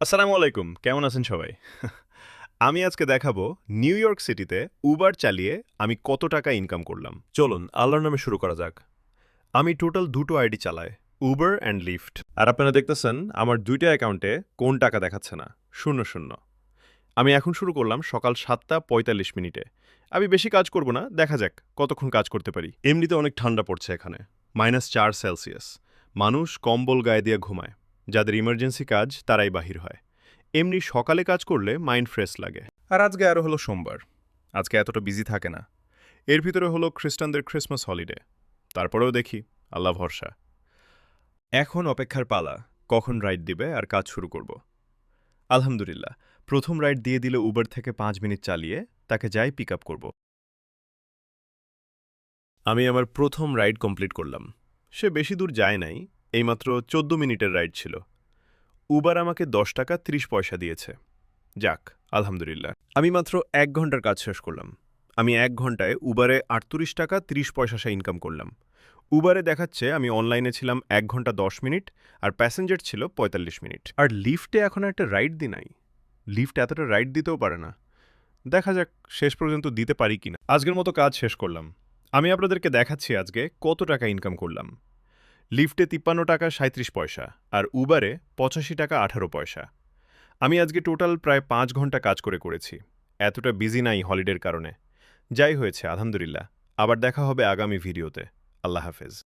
আসসালামু আলাইকুম, কেমন আছেন সবাই? আমি আজকে দেখাবো নিউ ইয়র্ক সিটিতে উবার চালিয়ে আমি কত টাকা ইনকাম করলাম। চলুন, আল্লাহর নামে শুরু করা যাক। আমি টোটাল দুটো আইডি চালাই, উবার অ্যান্ড লিফট। আর আপনারা দেখতেছেন, আমার দুইটা অ্যাকাউন্টে কোন টাকা দেখাচ্ছে না। শূন্য শূন্য। আমি এখন শুরু করলাম সকাল সাতটা পঁয়তাল্লিশ মিনিটে। আমি বেশি কাজ করব না, দেখা যাক কতক্ষণ কাজ করতে পারি। এমনিতে অনেক ঠান্ডা পড়ছে এখানে, মাইনাস চার সেলসিয়াস। মানুষ কম্বল গায়ে দিয়ে ঘুমায়। যাদের ইমার্জেন্সি কাজ তারাই বাহির হয়। এমনি সকালে কাজ করলে মাইন্ড ফ্রেশ লাগে। আর আজকে আরও হলো সোমবার। আজকে এতটা বিজি থাকে না। এর ভিতরে হলো খ্রিস্টানদের ক্রিসমাস হলিডে তারপরেও দেখি, আল্লাহ ভরসা। এখন অপেক্ষার পালা, কখন রাইড দিবে আর কাজ শুরু করব। আলহামদুলিল্লাহ, প্রথম রাইড দিয়ে দিলে উবার থেকে পাঁচ মিনিট চালিয়ে তাকে যাই পিক আপ করব। আমি আমার প্রথম রাইড কমপ্লিট করলাম। সে বেশি দূর যায় নাই এইমাত্র চোদ্দ মিনিটের রাইড ছিল। উবার আমাকে দশ টাকা ত্রিশ পয়সা দিয়েছে। যাক, আলহামদুলিল্লাহ। আমি মাত্র এক ঘণ্টার কাজ শেষ করলাম। আমি এক ঘন্টায় উবারে আটত্রিশ টাকা ত্রিশ পয়সা সে ইনকাম করলাম। উবারে দেখাচ্ছে আমি অনলাইনে ছিলাম এক ঘণ্টা দশ মিনিট আর প্যাসেঞ্জার ছিল পঁয়তাল্লিশ মিনিট। আর লিফটে এখন একটা রাইড দি নাই। লিফট এতটা রাইড দিতেও পারে না। দেখা যাক শেষ পর্যন্ত দিতে পারি কিনা। আজকের মতো কাজ শেষ করলাম। আমি আপনাদেরকে দেখাচ্ছি আজকে কত টাকা ইনকাম করলাম। লিফটে তিপ্পান্ন টাকা সাঁত্রিশ পয়সা আর উবারে পঁচাশি টাকা আঠারো পয়সা। আমি আজকে টোটাল প্রায় পাঁচ ঘণ্টা কাজ করে করেছি। এতটা বিজি নাই হলিডের কারণে। যাই হয়েছে, আলহামদুলিল্লাহ। আবার দেখা হবে আগামী ভিডিওতে। আল্লাহ হাফেজ।